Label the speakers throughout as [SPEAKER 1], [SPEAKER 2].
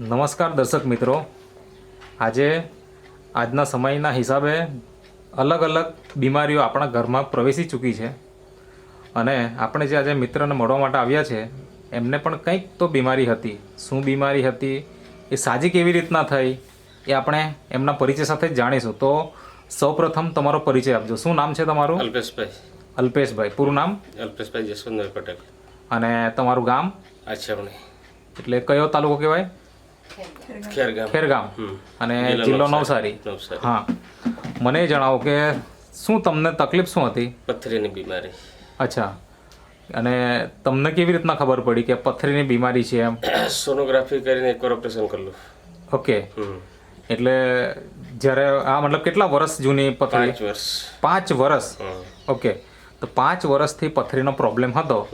[SPEAKER 1] નમસ્કાર દર્શક મિત્રો. આજે આજના સમયના હિસાબે અલગ અલગ બીમારીઓ આપણા ઘરમાં પ્રવેશી ચૂકી છે. અને આપણે જે આજે મિત્રને મળવા માટે આવ્યા છે એમને પણ કંઈક તો બીમારી હતી. શું બીમારી હતી એ સાજી કેવી રીતના થઈ એ આપણે એમના પરિચય સાથે જ જાણીશું. તો સૌપ્રથમ તમારો પરિચય આપજો. શું નામ છે તમારું?
[SPEAKER 2] અલ્પેશભાઈ.
[SPEAKER 1] અલ્પેશભાઈ. પૂરું નામ?
[SPEAKER 2] અલ્પેશભાઈ જસવંતભાઈ પટેલ.
[SPEAKER 1] અને તમારું ગામ?
[SPEAKER 2] આછાવણી.
[SPEAKER 1] એટલે કયો તાલુકો કહેવાય?
[SPEAKER 2] ખેરગામ.
[SPEAKER 1] ખેરગામ. અને
[SPEAKER 2] જિલ્લો નવસારી.
[SPEAKER 1] હા. મને જણાવો કે શું તમને તકલીફ શું હતી?
[SPEAKER 2] પથરીની બીમારી.
[SPEAKER 1] અચ્છા. અને તમને કેવી રીતના ખબર પડી કે પથરીની બીમારી છે એમ?
[SPEAKER 2] સોનોગ્રાફી કરીને એકવાર ઓપરેશન કરેલું.
[SPEAKER 1] ઓકે. એટલે જ્યારે આ મતલબ કેટલા વર્ષ જૂની પથરી?
[SPEAKER 2] પાંચ વર્ષ.
[SPEAKER 1] પાંચ વર્ષ? ઓકે. તો પાંચ વર્ષથી પથરીનો પ્રોબ્લેમ હતો.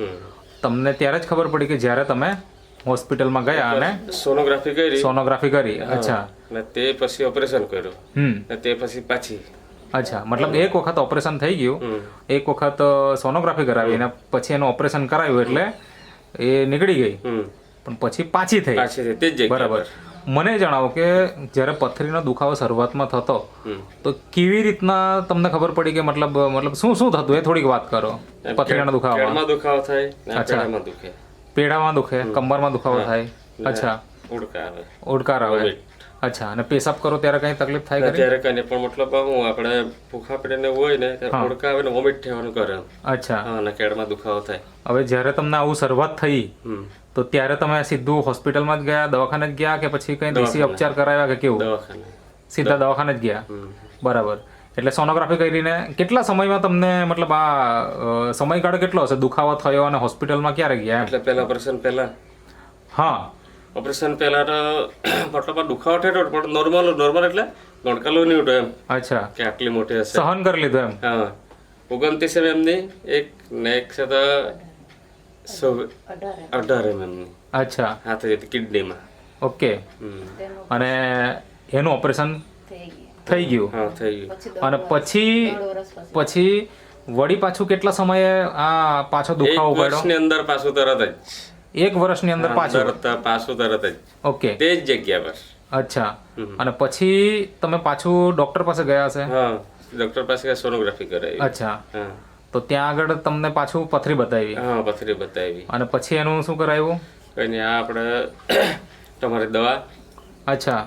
[SPEAKER 1] તમને ત્યારે જ ખબર પડી કે જ્યારે તમે હોસ્પિટલમાં ગયા અને
[SPEAKER 2] સોનોગ્રાફી કરી.
[SPEAKER 1] સોનોગ્રાફી કરી. અચ્છા.
[SPEAKER 2] અને તે પછી ઓપરેશન કર્યું.
[SPEAKER 1] હમ.
[SPEAKER 2] તે પછી પાછી.
[SPEAKER 1] અચ્છા. મતલબ એક વખત ઓપરેશન થઈ ગયું. એક વખત સોનોગ્રાફી કરાવી અને પછી એનું ઓપરેશન કરાવ્યું એટલે એ નીકળી ગઈ. પણ પછી પાછી થઈ.
[SPEAKER 2] પાછી તે જ
[SPEAKER 1] બરાબર. મને જણાવો કે જ્યારે પથરીનો દુખાવો શરૂઆતમાં થતો તો કેવી રીતના તમને ખબર પડી કે મતલબ મતલબ શું શું થતું? એ થોડીક વાત કરો. પથરીના દુખાવામાં.
[SPEAKER 2] દુખાવો થાય અચ્છા. દુખે.
[SPEAKER 1] પેડામાં દુખે કમરમાં દુખાવો થાય. અચ્છા.
[SPEAKER 2] ઉડકાર. આવે
[SPEAKER 1] ઉડકાર આવે. અચ્છા. અને પેશાબ કરો ત્યારે કઈ તકલીફ થાય ખરી?
[SPEAKER 2] ત્યારે કઈ પણ મતલબ હું આપણે ભૂખા પેટે હોય ને ત્યારે ઉડકા આવે ને વોમિટ થવાનું કરે.
[SPEAKER 1] અચ્છા.
[SPEAKER 2] હા અને કેડમાં દુખાવો થાય.
[SPEAKER 1] હવે જ્યારે તમને આવું શરૂઆત થઈ તો ત્યારે તમે સીધું હોસ્પિટલમાં જ ગયા દવાખાને જ ગયા કે પછી કઈ દેશી ઉપચાર કરાવ્યા કે કેવું? સીધા દવાખાને જ ગયા? બરાબર. એટલે સોનોગ્રાફી કરીને કેટલા સમયમાં તમને મતલબ આ સમયગાળો કેટલો હશે? દુખાવો થયો અને હોસ્પિટલમાં ક્યારે ગયા
[SPEAKER 2] એટલે પહેલા ઓપરેશન પહેલા.
[SPEAKER 1] હા.
[SPEAKER 2] ઓપરેશન પહેલા તો મતલબ દુખાવો થયો હતો, પણ નોર્મલ નોર્મલ એટલે ગણકાલો નહીં ઉઠો એમ.
[SPEAKER 1] અચ્છા.
[SPEAKER 2] કે આટલી મોટી હશે.
[SPEAKER 1] સહન કરી લીધું એમ?
[SPEAKER 2] હા. ઓગણત્રીસ એમ એમની એક નેક છે તો અઢાર એમ. એમની.
[SPEAKER 1] અચ્છા.
[SPEAKER 2] હાથે જતી કિડનીમાં.
[SPEAKER 1] ઓકે. અને એનું ઓપરેશન? થઈ ગયું.
[SPEAKER 2] હા થઈ ગયું.
[SPEAKER 1] અને પછી પછી. વળી પાછું કેટલા સમયે આ પાછો દુખાવો પડ્યો?
[SPEAKER 2] વર્ષની અંદર પાછું તરત જ.
[SPEAKER 1] એક વર્ષની અંદર પાછું?
[SPEAKER 2] તરત પાછું તરત જ.
[SPEAKER 1] ઓકે.
[SPEAKER 2] તે જ જગ્યા પર.
[SPEAKER 1] અચ્છા. અને પછી તમે પાછું ડોક્ટર પાસે ગયા હશે?
[SPEAKER 2] હા ડોક્ટર પાસે સોનોગ્રાફી કરાવી.
[SPEAKER 1] અચ્છા. તો ત્યાં આગળ તમને પાછું પથરી બતાવી.
[SPEAKER 2] હા પથરી બતાવી.
[SPEAKER 1] અને પછી એનું શું કરાયું?
[SPEAKER 2] કઈ નહીં આ આપણે તમારી દવા.
[SPEAKER 1] અચ્છા.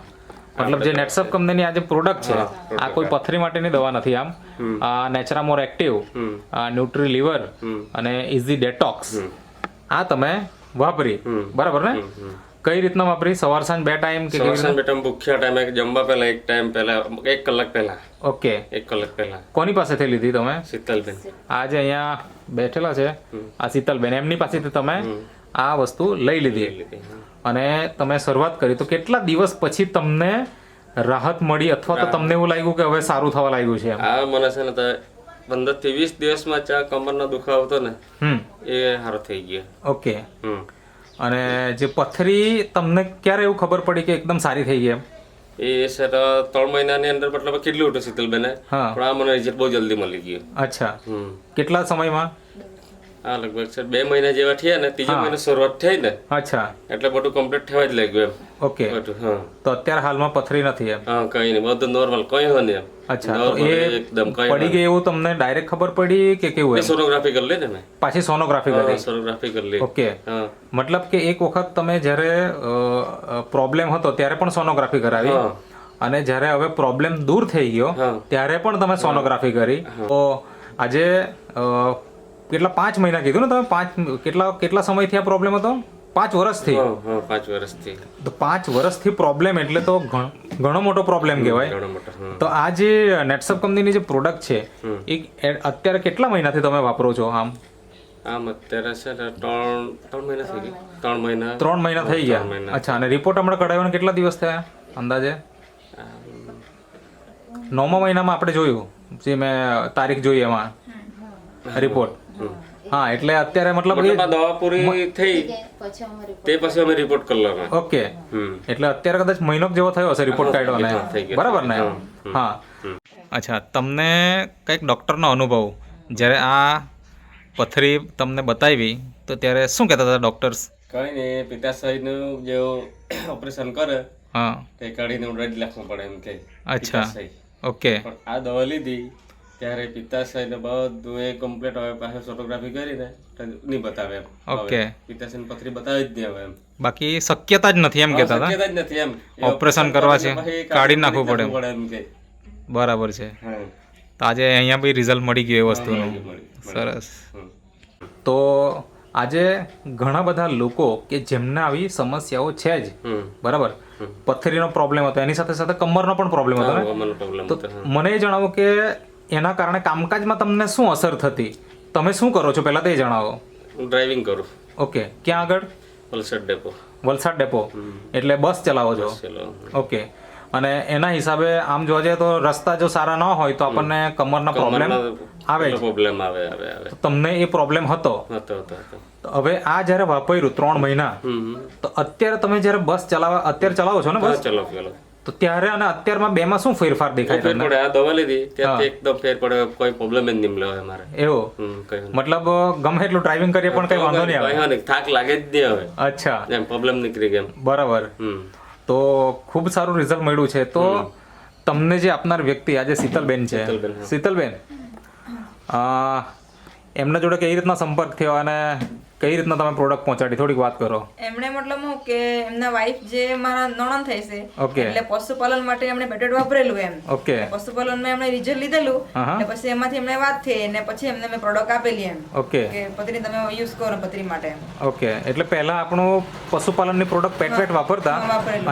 [SPEAKER 1] મતલબ જે નેટસપ કંપનીની આ જે પ્રોડક્ટ છે આ કોઈ પથરી માટેની દવા નથી આમ. આ નેચરામોર એક્ટિવ ન્યુટ્રી લિવર અને ઇઝી ડેટોક્સ આ તમે વાપરી. બરાબર ને? કઈ રીતના વાપરી? સવાર સાંજ બે ટાઈમ કે સવાર
[SPEAKER 2] સાંજ બે ટાઈમ ભૂખ્યા ટાઈમે જમવા પહેલા એક ટાઈમ પહેલા એક કલાક પહેલા.
[SPEAKER 1] ઓકે.
[SPEAKER 2] એક કલાક પહેલા.
[SPEAKER 1] કોની પાસેથી લીધી તમે?
[SPEAKER 2] શીતલબેન.
[SPEAKER 1] આ જે અહીંયા બેઠેલા છે આ શીતલબેન. એમની પાસેથી તમે આ વસ્તુ લઈ લીધી. અને તમે શરૂઆત કરી તો કેટલા દિવસ પછી તમને રાહત મળી? અથવા તો તમને એવું લાગ્યું કે હવે સારું થવા લાગ્યું છે
[SPEAKER 2] આ મને છે ને તો પંદરથી વીસ દિવસમાં ચા કમરનો દુખાવો હતો ને એ સારો થઈ ગયો.
[SPEAKER 1] ઓકે. અને જે પથરી તમને ક્યારે એવું ખબર પડી કે એકદમ સારી થઈ ગઈ એમ?
[SPEAKER 2] એ તો ત્રણ મહિનાની અંદર મતલબ કેટલું હતું શીતલબેને
[SPEAKER 1] હા.
[SPEAKER 2] પણ આ મને રિઝલ્ટ બહુ જલ્દી મળી ગયું.
[SPEAKER 1] અચ્છા. કેટલા સમયમાં?
[SPEAKER 2] આ લગભગ સર બે મહિના જેવા થયા ને ત્રીજો મહિનો શરૂઆત થઈ ને
[SPEAKER 1] અચ્છા.
[SPEAKER 2] એટલે બધું કમ્પ્લીટ થવા જ લાગ્યું
[SPEAKER 1] ઓકે
[SPEAKER 2] એમ. ઓકે. હા.
[SPEAKER 1] તો અત્યારે હાલમાં પથરી નથી એમ?
[SPEAKER 2] હા કઈ નહીં. બધું નોર્મલ કઈ હોય ને એમ.
[SPEAKER 1] અચ્છા. એ
[SPEAKER 2] એકદમ કઈ
[SPEAKER 1] પડી ગઈ એવું તમને ડાયરેક્ટ ખબર પડી કે કેવું હોય
[SPEAKER 2] સોનોગ્રાફી કરી લે ને મેં.
[SPEAKER 1] પાછી સોનોગ્રાફી કરી.
[SPEAKER 2] સોનોગ્રાફી કરી લે
[SPEAKER 1] ઓકે. મતલબ કે એક વખત તમે જ્યારે પ્રોબ્લેમ હતો ત્યારે પણ સોનોગ્રાફી કરાવી. અને જ્યારે હવે પ્રોબ્લેમ દૂર થઈ ગયો ત્યારે પણ તમે સોનોગ્રાફી કરી. તો આજે કેટલા પાંચ મહિના કીધું ને તમે? પાંચ કેટલા કેટલા સમયથી આ પ્રોબ્લેમ હતો? પાંચ વર્ષથી
[SPEAKER 2] પાંચ વર્ષથી
[SPEAKER 1] તો પાંચ વર્ષથી પ્રોબ્લેમ એટલે તો ઘણો મોટો પ્રોબ્લેમ કહેવાય.
[SPEAKER 2] ઘણો મોટો હા.
[SPEAKER 1] તો આ જે નેટસપ કંપનીની જે પ્રોડક્ટ છે એ એ- અત્યારે કેટલા મહિનાથી તમે વાપરો છો આમ?
[SPEAKER 2] આમ અત્યારે છે ત્રણ ત્રણ મહિના થઈ ગયા. ત્રણ મહિના.
[SPEAKER 1] ત્રણ મહિના થઈ ગયા? અચ્છા અને રિપોર્ટ હમણાં કઢાવ્યો કેટલા દિવસ થયા અંદાજે? નવમા મહિનામાં આપણે જોયું જે મેં તારીખ જોઈ એમાં. રિપોર્ટ હા એટલે અત્યારે મતલબ
[SPEAKER 2] દવા પૂરી થઈ તે પછી અમે રિપોર્ટ કરલો
[SPEAKER 1] ઓકે. એટલે અત્યારે કદાચ મહિનો જેવો થયો હશે રિપોર્ટ કાઢવાને. બરાબર ને? હા. અચ્છા તમને કંઈક ડૉક્ટરનો અનુભવ. જ્યારે આ પથરી તમને બતાવી તો ત્યારે શું કહેતા હતા ડૉક્ટર્સ
[SPEAKER 2] કઈ નહીં પિત્તાશયનું જે ઓપરેશન કરે
[SPEAKER 1] હા.
[SPEAKER 2] તે કાઢીને અઢી લાખમાં પડે એમ કે
[SPEAKER 1] અચ્છા. ઓકે.
[SPEAKER 2] આ દવા લીધી ત્યારે પિત્તાશય ને બધું એ કમ્પ્લીટ હવે પાસે ફોટોગ્રાફી કરીને નહીં બતાવે એમ.
[SPEAKER 1] ઓકે
[SPEAKER 2] પિત્તાશય પથરી બતાવી જ નહીં હવે એમ.
[SPEAKER 1] બાકી શક્યતા જ નથી એમ કહેતા હતા?
[SPEAKER 2] શક્યતા જ નથી એમ.
[SPEAKER 1] ઓપરેશન કરવા છે, કાઢી નાખવું પડે.
[SPEAKER 2] પડે એમ કે.
[SPEAKER 1] બરાબર છે. તો આજે અહીંયા બી રિઝલ્ટ મળી ગયું એ વસ્તુનું. સરસ. તો આજે ઘણા બધા લોકો કે જેમને આવી સમસ્યાઓ છે જ બરાબર? પથરીનો પ્રોબ્લેમ હતો એની સાથે સાથે કમરનો પણ પ્રોબ્લેમ હતો ને? તો
[SPEAKER 2] હતો
[SPEAKER 1] મને એ જણાવો કે એના કારણે કામકાજમાં તમને શું અસર થતી? તમે શું કરો છો? પહેલાં તે જણાવો.
[SPEAKER 2] ડ્રાઇવિંગ કરું.
[SPEAKER 1] ઓકે. ક્યાં આગળ?
[SPEAKER 2] વલસાડ ડેપો.
[SPEAKER 1] વલસાડ ડેપો. એટલે બસ ચલાવો છો? ઓકે. અને એના હિસાબે આમ જોવા જઈએ તો રસ્તા જો સારા ન હોય તો આપણને કમરના પ્રોબ્લેમ આવે
[SPEAKER 2] પ્રોબ્લેમ આવે આવે
[SPEAKER 1] તમને એ પ્રોબ્લેમ હતો? હવે આ જ્યારે વાપર્યું ત્રણ મહિના તો અત્યારે તમે જ્યારે બસ ચલાવવા અત્યારે ચલાવો છો ને બસ?
[SPEAKER 2] ચલો ચલો
[SPEAKER 1] તો ત્યારે અને અત્યારમાં બેમાં શું ફેરફાર દેખાય
[SPEAKER 2] ફેર
[SPEAKER 1] તમને?
[SPEAKER 2] પડે આ દવા લીધી ત્યારથી એકદમ ફેર પડે કોઈ પ્રોબ્લેમ જ નહીં મળે અમારે
[SPEAKER 1] એવો? મતલબ ગમે એટલું ડ્રાઇવિંગ કરીએ પણ કઈ વાંધો નહીં આવે?
[SPEAKER 2] થાક લાગે જ નહીં હવે.
[SPEAKER 1] અચ્છા.
[SPEAKER 2] એમ પ્રોબ્લેમ નીકળી ગયો
[SPEAKER 1] બરાબર. તો ખૂબ સારું રિઝલ્ટ મળ્યું છે. તો તમને જે આપનાર વ્યક્તિ આજે શીતલબેન છે.
[SPEAKER 2] શીતલબેન,
[SPEAKER 1] એમના જોડે કઈ રીતના સંપર્ક થયો અને કઈ રીતના તમે પ્રોડક્ટ પહોંચાડી? થોડીક વાત કરો.
[SPEAKER 3] એમણે મતલબ હું કે એમના વાઈફ જે મારા નણંદ થાય છે
[SPEAKER 1] ઓકે
[SPEAKER 3] એટલે પશુપાલન માટે એમણે બેટેડ વાપરેલું એમ.
[SPEAKER 1] ઓકે
[SPEAKER 3] પશુપાલનમાં એમણે રિઝલ્ટ લીધેલું અને પછી એમાંથી એમણે વાત થઈ અને પછી એમને મેં પ્રોડક્ટ આપેલી એમ.
[SPEAKER 1] ઓકે
[SPEAKER 3] કે પતરી તમે યુઝ કરો પતરી માટે
[SPEAKER 1] ઓકે એટલે પહેલા આપણું પશુપાલનની પ્રોડક્ટ પેટ પેટ વાપરતા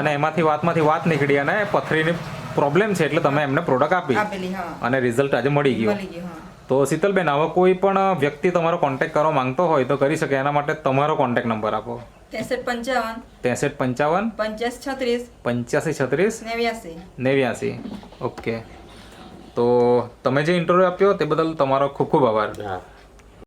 [SPEAKER 1] અને એમાંથી વાતમાંથી વાત નીકળી અને પથરીની પ્રોબ્લેમ છે એટલે તમે એમને પ્રોડક્ટ આપી.
[SPEAKER 3] આપેલી
[SPEAKER 1] અને રિઝલ્ટ આજે મળી ગયું.
[SPEAKER 3] મળી ગયું હા.
[SPEAKER 1] તો શીતલબેન આવા કોઈ પણ વ્યક્તિ તમારો કોન્ટેક્ટ કરવા માંગતો હોય તો કરી શકે. એના માટે તમારો કોન્ટેક્ટ નંબર આપો.
[SPEAKER 3] ત્રેસઠ પંચાવન.
[SPEAKER 1] ત્રેસઠ પંચાવન.
[SPEAKER 3] પંચ્યાસી છત્રીસ.
[SPEAKER 1] પંચ્યાસી છત્રીસ.
[SPEAKER 3] નેવ્યાસી.
[SPEAKER 1] નેવ્યાસી. ઓકે. તો તમે જે ઇન્ટરવ્યૂ આપ્યો તે બદલ તમારો ખૂબ ખૂબ આભાર.